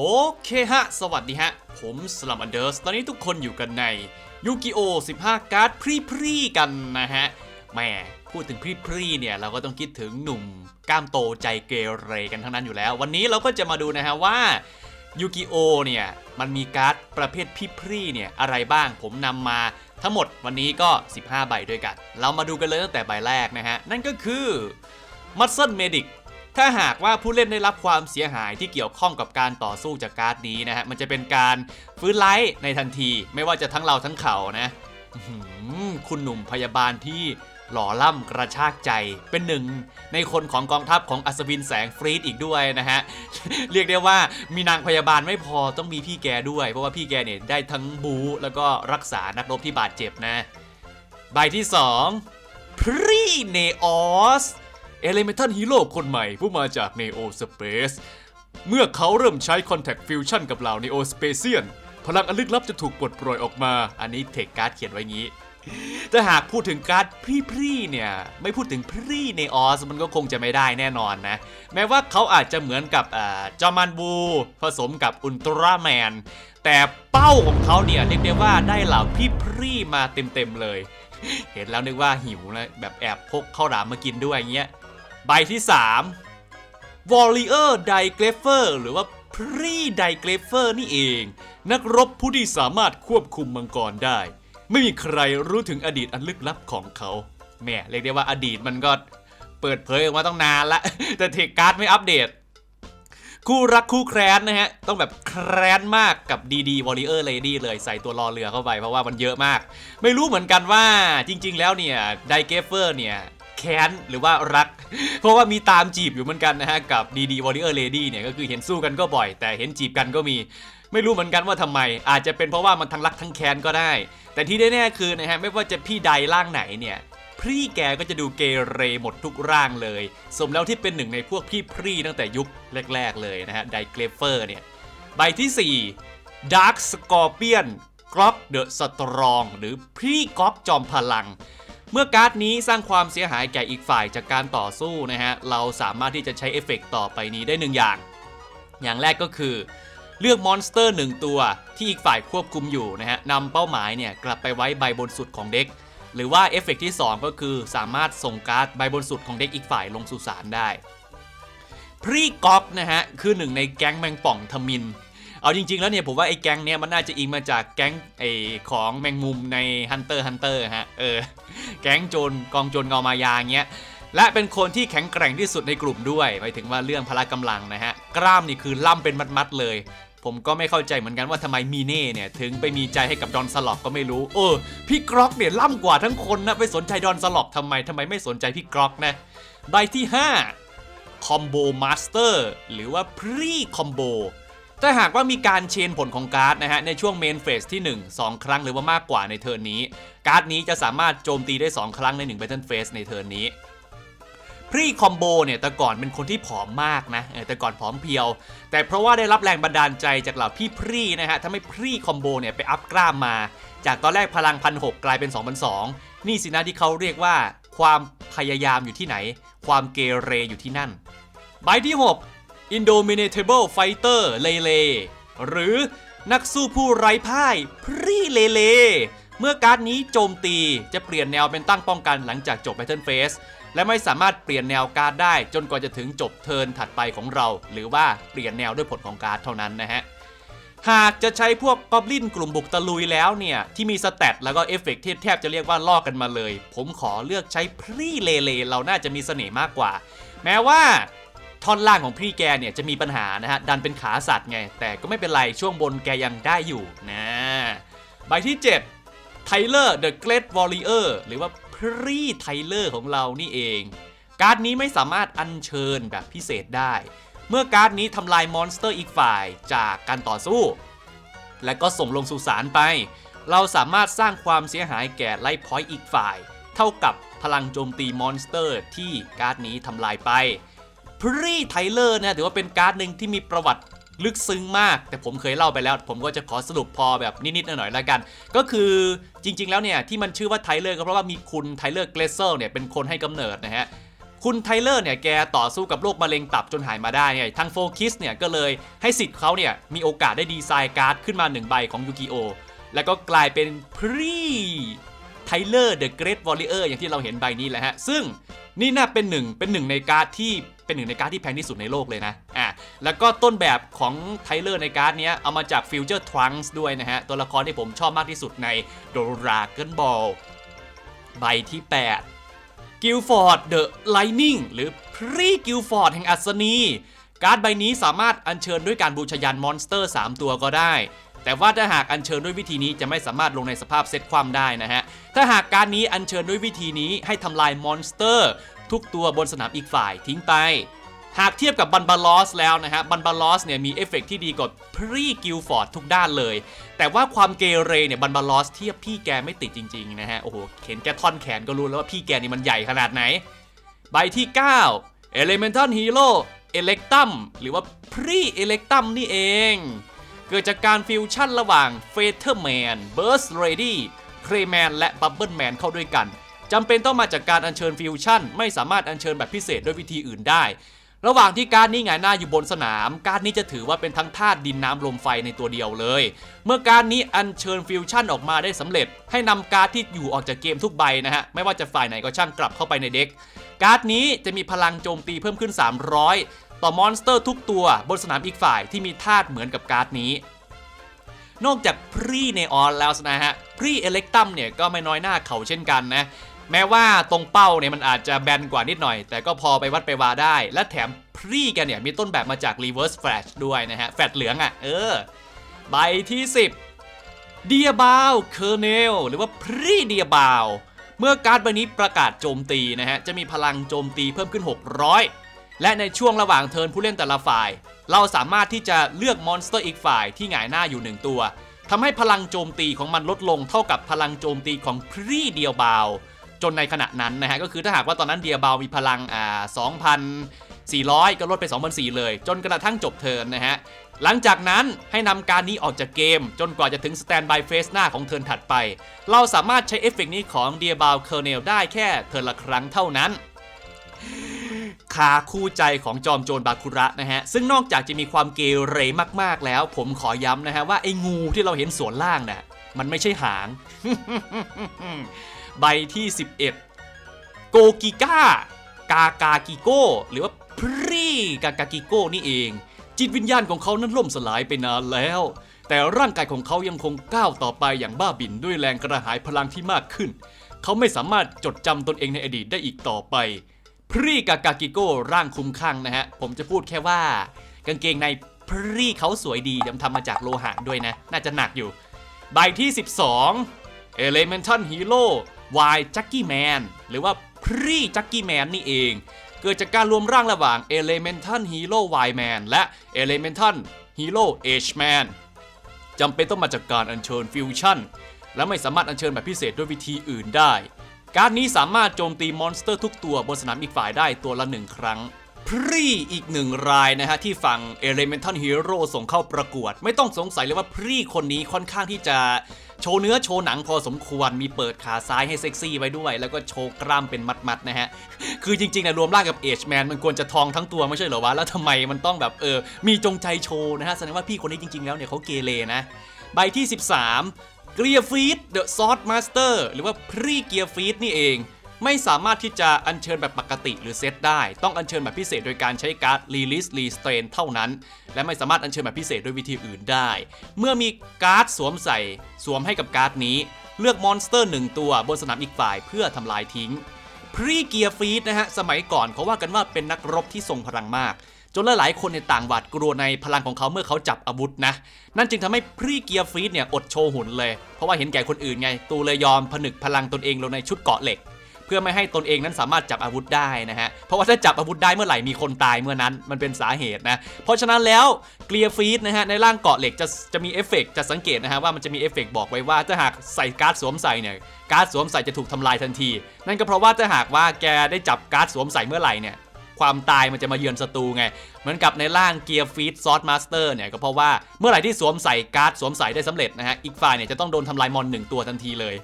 โอเคฮะ สวัสดีฮะ ผมสลัมอันเดอร์สตอนนี้ทุกคนอยู่กันในยูกิโอ15 การ์ดพรีพรีกันนะฮะแหม่พูดถึงพรีพรีเนี่ย เราก็ต้องคิดถึงหนุ่มกล้ามโตใจเกเรกันทั้งนั้นอยู่แล้ว วันนี้เราก็จะมาดูนะฮะว่ายูกิโอเนี่ย มันมีการ์ดประเภทพรีพรีเนี่ย อะไรบ้างผมนำมาทั้งหมดวันนี้ก็ 15 ใบด้วยกัน เรามาดูกันเลยตั้งแต่ใบแรกนะฮะ นั่นก็คือมัตเซิลเมดิก ถ้าหากว่าผู้เล่นได้รับความเสียหายที่เกี่ยวข้องกับการต่อสู้จากการ์ดนี้นะฮะ มันจะเป็นการฟื้นไลท์ในทันที ไม่ว่าจะทั้งเราทั้งเขานะคุณหนุ่มพยาบาลที่หล่อล่ำกระชากใจเป็นหนึ่ง ในคนของกองทัพของอัศวินแสงฟรีดอีกด้วยนะฮะ เรียกได้ว่ามีนางพยาบาลไม่พอต้องมีพี่แกด้วย เพราะว่าพี่แกเนี่ยได้ทั้งบูแล้วก็รักษานักรบที่บาดเจ็บนะ ใบที่ 2พรีเนออส เอเลเมทัลฮีโร่คนใหม่ผู้มาจาก Neo Space เมื่อเขาเริ่มใช้ Contact Fusion กับเหล่า Neo Spacian พลังอันลึกลับจะถูกปลดปล่อยออกมา อันนี้เทคการ์ดเขียนไว้งี้ถ้าหากพูดถึงการ์ดพรีพรีเนี่ย ไม่พูดถึงพรีเนออสมันก็คงจะไม่ได้แน่นอนนะ แม้ว่าเขาอาจจะเหมือนกับอจอมันบู ผสมกับอุลตร้าแมน แต่เป้าของเขาเนี่ยเรียกได้ว่าได้เหล่าพรีพรีมาเต็มๆเลย เห็นแล้วนึกว่าหิวนะแบบแอบพกข้าวหลามมากินด้วยอย่างเงี้ย ใบที่3 Warrior d i g r a p h e r หรือว่า Pre d i g r a p h e r นี่เอง นักรบผู้ที่สามารถควบคุมมังกรได้ ไม่มีใครรู้ถึงอดีตอันลึกลับของเขาแหม่เรียกได้ว่าอดีตมันก็เปิดเผยออกมาต้องนานละ แต่เทคการ์ดไม่อัปเดต คู่รักคู่แครนนะฮะ ต้องแบบแครนมากกับดีดีวอริเออร์เลดี้เลยใส่ตัวรอเรือเข้าไปเพราะว่ามันเยอะมาก ไม่รู้เหมือนกันว่าจริง ๆ แล้วเนี่ยไดเกฟเฟอร์เนี่ย แค้นหรือว่ารัก เพราะว่ามีตามจีบอยู่เหมือนกันนะฮะกับดีดีวอริเออร์เลดี้เนี่ยก็คือเห็นสู้กันก็บ่อย แต่เห็นจีบกันก็มี ไม่รู้เหมือนกันว่าทำไม อาจจะเป็นเพราะว่ามันทั้งรักทั้งแค้นก็ได้ แต่ที่แน่ๆคือนะฮะไม่ว่าจะพี่ใดร่างไหนเนี่ยพี่แกก็จะดูเกเรหมดทุกร่างเลย สมแล้วที่เป็นหนึ่งในพวกพี่พรี่ตั้งแต่ยุคแรก ๆ เลยนะฮะไดเกรเฟอร์เนี่ยใบที่4 Dark Scorpion กล็อกเดอะสตรองหรือพี่ก๊อกจอมพลัง เมื่อการ์ดนี้สร้างความเสียหายแก่อีกฝ่ายจากการต่อสู้นะฮะ เราสามารถที่จะใช้เอฟเฟกต์ต่อไปนี้ได้หนึ่งอย่าง อย่างแรกก็คือ เลือกมอนสเตอร์หนึ่งตัวที่อีกฝ่ายควบคุมอยู่นะฮะนำเป้าหมายเนี่ยกลับไปไว้ใบบนสุดของเด็ก หรือว่าเอฟเฟกต์ที่ 2 ก็คือสามารถส่งการ์ดใบบนสุดของเด็กอีกฝ่ายลงสุสานได้ พรีก๊อกนะฮะคือหนึ่งในแก๊งแมงป่องทมิน เอาจริง ๆ แล้วเนี่ยผมว่าไอ้แก๊งเนี้ยมันน่าจะอิงมาจากแก๊งไอ้ของแมงมุมใน Hunter Hunter ฮะเออแก๊งโจรกองโจรเงามายาเงี้ยและเป็นคนที่แข็งแกร่งที่สุดในกลุ่มด้วยหมายถึงว่าเรื่องพละกำลังนะฮะกล้ามนี่คือล่ำเป็นมัดๆเลย ผมก็ไม่เข้าใจเหมือนกันว่าทำไมมีเน่เนี่ยถึงไปมีใจให้กับดอนสล็อกก็ไม่รู้ เออพี่กรอกเนี่ยล่ำกว่าทั้งคนนะไปสนใจดอนสล็อกทำไมทำไมไม่สนใจพี่กรอกนะใบที่5คอมโบมาสเตอร์หรือว่าพรีคอมโบ ถ้าหากว่ามีการเชนผลของการ์ดนะฮะในช่วงเมนเฟสที่ 1 2 ครั้งหรือว่ามากกว่าในเทิร์นนี้ การ์ดนี้จะสามารถโจมตีได้ 2 ครั้งใน1 Battle Phase ในเทิร์นนี้พรีคอมโบเนี่ยแต่ก่อนเป็นคนที่ผอมมากนะแต่ก่อนผอมเพียว แต่เพราะว่าได้รับแรงบันดาลใจจากเหล่าพี่พรีนะฮะทำให้พรีคอมโบเนี่ยไปอัพกล้ามมา จากตอนแรกพลังพันหกลายเป็น2 0 0 นี่สินะที่เขาเรียกว่า ความพยายามอยู่ที่ไหน ความเกเรอยู่ที่นั่นใบที่ 6 Indomitable Fighter เลเลหรือนักสู้ผู้ไร้พ่ายพรีเลเล เมื่อการ์ดนี้โจมตีจะเปลี่ยนแนวเป็นตั้งป้องกันหลังจากจบ Battle Phase และไม่สามารถเปลี่ยนแนวการ์ดได้ จนกว่าจะถึงจบเทิร์นถัดไปของเรา หรือว่าเปลี่ยนแนวด้วยผลของการ์ดเท่านั้นนะฮะ หากจะใช้พวกกอบลินกลุ่มบุกตะลุยแล้วเนี่ย ที่มีสแตทแล้วก็เอฟเฟกต์ที่แทบจะเรียกว่าลอกกันมาเลย ผมขอเลือกใช้พรีเลเล เราน่าจะมีเสน่ห์มากกว่า แม้ว่า ท่อนล่างของพี่แกเนี่ยจะมีปัญหานะฮะดันเป็นขาสัตว์ไง แต่ก็ไม่เป็นไรช่วงบนแกยังได้อยู่นะใบที่7ไทเลอร์ The Great Warrior หรือว่าพรีไทเลอร์ของเรานี่เอง การ์ดนี้ไม่สามารถอัญเชิญแบบพิเศษได้ เมื่อการ์ดนี้ทำลายมอนสเตอร์อีกฝ่ายจากการต่อสู้ และก็ส่งลงสู่สารไป เราสามารถสร้างความเสียหายแก่ไลท์พอยต์อีกฝ่าย เท่ากับพลังโจมตีมอนสเตอร์ที่การ์ดนี้ทำลายไป พรีไทเลอร์นะถือว่าเป็นการ์ดหนึ่งที่มีประวัติลึกซึ้งมาก แต่ผมเคยเล่าไปแล้ว ผมก็จะขอสรุปพอแบบนิดๆหน่อยๆแล้วกัน ก็คือจริง ๆ แล้วเนี่ย ที่มันชื่อว่าไทเลอร์ก็เพราะว่ามีคุณไทเลอร์เกรเซอร์เนี่ยเป็นคนให้กำเนิดนะฮะคุณไทเลอร์เนี่ยแกต่อสู้กับโรคมะเร็งตับจนหายมาได้เนี่ยทางโฟคิสเนี่ยก็เลยให้สิทธิ์เขาเนี่ยมีโอกาสได้ดีไซน์การ์ดขึ้นมาหนึ่งใบของยูกิโอแล้วก็กลายเป็นพรี ไทเลอร์เดอะเกรทวอลเลอร์อย่างที่เราเห็นใบนี้แหละฮะ ซึ่งนี่น่าเป็นหนึ่งเป็นหนึ่งในการ์ดที่เป็นหนึ่งในการ์ดที่แพงที่สุดในโลกเลยนะ อะ แล้วก็ต้นแบบของไทเลอร์ในการ์ดนี้เอามาจากฟิวเจอร์ทรังส์ด้วยนะฮะ ตัวละครที่ผมชอบมากที่สุดในโดราเกนบอลใบที่ 8 กิลฟอร์ดเดอะไลนิ่งหรือพรีกิลฟอร์ดแห่งอัศนี การ์ดใบนี้สามารถอัญเชิญด้วยการบูชายันมอนสเตอร์ 3 ตัวก็ได้ แต่ว่าถ้าหากอัญเชิญด้วยวิธีนี้จะไม่สามารถลงในสภาพเซตความได้นะฮะ ถ้าหากการนี้อัญเชิญด้วยวิธีนี้ให้ทำลายมอนสเตอร์ ทุกตัวบนสนามอีกฝ่ายทิ้งไป หากเทียบกับบันบาลอสแล้วนะฮะ บันบาลอสเนี่ยมีเอฟเฟกต์ที่ดีกว่าพรีกิลฟอร์ดทุกด้านเลย แต่ว่าความเกเรเนี่ยบันบาลอสเทียบพี่แกไม่ติดจริงๆนะฮะ โอ้โหเห็นแกท่อนแขนก็รู้แล้วว่าพี่แกนี่มันใหญ่ขนาดไหน ใบที่ 9 Elemental Hero Electum หรือว่า Pre Electum นี่เอง เกิดจากการฟิวชั่นระหว่าง f a t e r Man Burst Ready Crayman และ Bubble Man เข้าด้วยกันจำเป็นต้องมาจากการอัญเชิญฟิวชั่น ไม่สามารถอัญเชิญแบบพิเศษด้วยวิธีอื่นได้ ระหว่างที่การนี้หงายหน้าอยู่บนสนาม การนี้จะถือว่าเป็นทั้งธาตุดินน้ำลมไฟในตัวเดียวเลย เมื่อการนี้อัญเชิญฟิวชั่นออกมาได้สำเร็จ ให้นำการ์ดที่อยู่ออกจากเกมทุกใบนะฮะไม่ว่าจะฝ่ายไหนก็ช่างกลับเข้าไปในเด็กการ์ดนี้จะมีพลังโจมตีเพิ่มขึ้น 300 ต่อมอนสเตอร์ทุกตัวบนสนามอีกฝ่ายที่มีธาตุเหมือนกับการ์ดนี้ นอกจากพรีเนออนแล้วนะฮะพรีเอเล็กตัมเนี่ยก็ไม่น้อยหน้าเขาเช่นกันนะแม้ว่าตรงเป้าเนี่ยมันอาจจะแบนกว่านิดหน่อย แต่ก็พอไปวัดไปวาได้ และแถมพรีกันเนี่ยมีต้นแบบมาจาก Reverse Flash ด้วยนะฮะ แฟลชเหลืองอะ่ะ เออ ใบที่ 10 เดียบาวเคอร์เนลหรือว่าพรีเดียบาว เมื่อการ์ดใบนี้ประกาศโจมตีนะฮะ จะมีพลังโจมตีเพิ่มขึ้น 600 และในช่วงระหว่างเทิร์นผู้เล่นแต่ละฝ่าย เราสามารถที่จะเลือกมอนสเตอร์อีกฝ่ายที่หงายหน้าอยู่หนึ่งตัวทำให้พลังโจมตีของมันลดลงเท่ากับพลังโจมตีของพรีเดียบาวจนในขณะนั้นนะฮะก็คือถ้าหากว่าตอนนั้นเดียบาวมีพลังอ่า2,400 ก็ลดไป2,400เลย จนกระทั่งจบเทิร์นนะฮะหลังจากนั้นให้นำการนี้ออกจากเกม จนกว่าจะถึงสแตนบายเฟสหน้าของเทิร์นถัดไป เราสามารถใช้เอฟเฟกต์นี้ของเดียบาวเคอร์เนลได้แค่เทิร์นละครั้งเท่านั้น ขาคู่ใจของจอมโจรบาคุระนะฮะ ซึ่งนอกจากจะมีความเกเรมากๆแล้ว ผมขอย้ำนะฮะว่าไอ้งูที่เราเห็นส่วนล่างน่ะมันไม่ใช่หาง ใบที่ 11 โกกิก้ากากากิโก้ หรือว่าพรีกากากิโก้นี่เอง จิตวิญญาณของเขานั้นล่มสลายไปนานแล้ว แต่ร่างกายของเขายังคงก้าวต่อไปอย่างบ้าบิ่นด้วยแรงกระหายพลังที่มากขึ้น เขาไม่สามารถจดจำตนเองในอดีตได้อีกต่อไป พรีกากากิโก้ร่างคุ้มข้างนะฮะ ผมจะพูดแค่ว่า กางเกงในพรีเขาสวยดียำทำมาจากโลหะด้วยนะ น่าจะหนักอยู่ ใบที่ 12 Elemental Hero Y Jackie Man หรือว่าพรีจักกี้แมนนี่เอง เกิดจากการรวมร่างระหว่าง Elemental Hero Y Man และ Elemental Hero H Man จำเป็นต้องมาจากการอัญเชิญฟิวชั่นและไม่สามารถอัญเชิญแบบพิเศษด้วยวิธีอื่นได้ การ์ดนี้สามารถโจมตีมอนสเตอร์ทุกตัวบนสนามอีกฝ่ายได้ตัวละหนึ่งครั้ง พรีอีกหนึ่งรายนะฮะ ที่ฝั่ง Elemental Hero ส่งเข้าประกวด ไม่ต้องสงสัยเลยว่าพรีคนนี้ค่อนข้างที่จะโชว์เนื้อโชว์หนังพอสมควรมีเปิดขาซ้ายให้เซ็กซี่ไว้ด้วย แล้วก็โชว์กล้ามเป็นมัดๆนะฮะ คือจริงๆนะรวมร่างกับเอชแมนมันควรจะทองทั้งตัวไม่ใช่เหรอวะ แล้วทำไมมันต้องแบบเออมีจงใจโชว์นะฮะแสดงว่าพี่คนนี้จริงๆแล้วเนี่ยเขาเกเรนะใบที่ 13 เกียร์ฟีดเดอะซอสมาสเตอร์หรือว่าพรีเกียร์ฟีดนี่เอง ไม่สามารถที่จะอัญเชิญแบบปกติหรือเซตได้ ต้องอัญเชิญแบบพิเศษโดยการใช้การ์ด Release Restrain เท่านั้น และไม่สามารถอัญเชิญแบบพิเศษด้วยวิธีอื่นได้ เมื่อมีการ์ดสวมใส่ สวมให้กับการ์ดนี้ เลือกมอนสเตอร์หนึ่งตัวบนสนามอีกฝ่ายเพื่อทำลายทิ้งพรีเกียร์ฟีดนะฮะสมัยก่อนเขาว่ากันว่าเป็นนักรบที่ทรงพลังมาก จนหลายๆคนในยต่างหวาดกลัวในพลังของเขาเมื่อเขาจับอาวุธนะ นั่นจึงทำให้พรีเกียร์ฟีดเนี่ยอดโชว์หุ่นเลย เพราะว่าเห็นแก่คนอื่นไง ตูเลยยอมผนึกพลังตนเองลงในชุดเกาะเหล็ก เพื่อไม่ให้ตนเองนั้นสามารถจับอาวุธได้นะฮะ เพราะว่าถ้าจับอาวุธได้เมื่อไหร่มีคนตายเมื่อนั้นมันเป็นสาเหตุนะ เพราะฉะนั้นแล้วเกียร์ฟีดนะฮะในร่างเกาะเหล็กจะจะมีเอฟเฟกต์จะสังเกตนะฮะว่ามันจะมีเอฟเฟกต์บอกไว้ว่าถ้าหากใส่การ์ดสวมใส่เนี่ยการ์ดสวมใส่จะถูกทำลายทันที นั่นก็เพราะว่าถ้าหากว่าแกได้จับการ์ดสวมใส่เมื่อไหร่เนี่ย ความตายมันจะมาเยือนศัตรูไง เหมือนกับในร่างเกียร์ฟีดซอสมาสเตอร์เนี่ยก็เพราะว่าเมื่อไหร่ที่สวมใส่การ์ดสวมใส่ได้สำเร็จนะฮะอีกฝ่ายเนี่ยจะต้องโดนทำลายมอนหนึ่งตัวทันทีเลย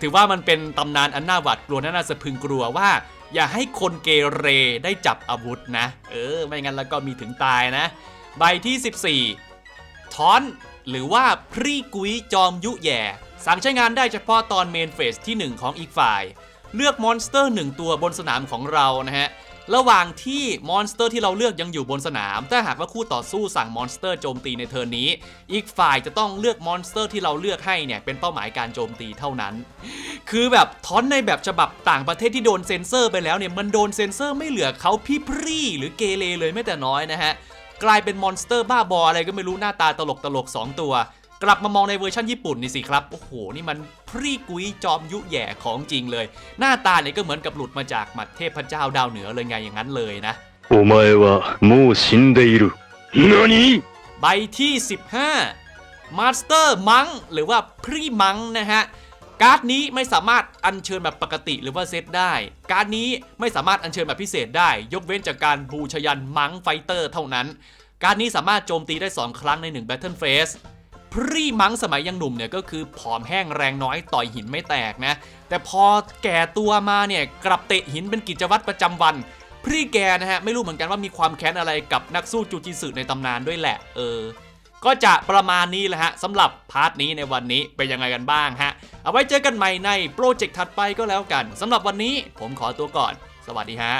ถือว่ามันเป็นตำนานอันน่าหวาดกลัวน่าสะพึงกลัวว่า อย่าให้คนเกเรได้จับอาวุธนะ เออ ไม่งั้นแล้วก็มีถึงตายนะ ใบที่ 14 ทอนหรือว่าพรีกุยจอมยุแย่สั่งใช้งานได้เฉพาะตอนเมนเฟสที่ 1 ของอีกฝ่าย เลือกมอนสเตอร์ 1 ตัวบนสนามของเรานะฮะ ระหว่างที่มอนสเตอร์ที่เราเลือกยังอยู่บนสนาม ถ้าหากว่าคู่ต่อสู้สั่งมอนสเตอร์โจมตีในเทิร์นนี้ อีกฝ่ายจะต้องเลือกมอนสเตอร์ที่เราเลือกให้เนี่ยเป็นเป้าหมายการโจมตีเท่านั้น คือแบบทอนในแบบฉบับต่างประเทศที่โดนเซ็นเซอร์ไปแล้วเนี่ยมันโดนเซ็นเซอร์ไม่เหลือเขาพี่พรีหรือเกเรเลยแม้แต่น้อยนะฮะกลายเป็นมอนสเตอร์บ้าบออะไรก็ไม่รู้หน้าตาตลกตลกๆสองตัว กลับมามองในเวอร์ชันญี่ปุ่นนี่สิครับ โอ้โห นี่มันพรีกุยจอมยุแย่ของจริงเลย หน้าตาเนี่ยก็เหมือนกับหลุดมาจากมัดเทพเจ้าดาวเหนือเลยไงอย่างนั้นเลยนะโอมาเอวะมูชินเดอิรุนานิใบที่ 15มาสเตอร์มังหรือว่าพรีมังนะฮะการ์ดนี้ไม่สามารถอัญเชิญแบบปกติหรือว่าเซตได้ การ์ดนี้ไม่สามารถอัญเชิญแบบพิเศษได้ ยกเว้นจากการบูชยันมังไฟเตอร์เท่านั้น การ์ดนี้สามารถโจมตีได้ 2 ครั้งใน 1 Battle Phase พรีมังสมัยยังหนุ่มเนี่ยก็คือผอมแห้งแรงน้อยต่อยหินไม่แตกนะ แต่พอแก่ตัวมาเนี่ยกลับเตะหินเป็นกิจวัตรประจำวันพรีแกนะฮะไม่รู้เหมือนกันว่ามีความแค้นอะไรกับนักสู้จูจิสึในตำนานด้วยแหละ เออ ก็จะประมาณนี้แหละฮะสำหรับพาร์ทนี้ในวันนี้เป็นยังไงกันบ้างฮะ เอาไว้เจอกันใหม่ในโปรเจกต์ถัดไปก็แล้วกันสำหรับวันนี้ผมขอตัวก่อน สวัสดีฮะ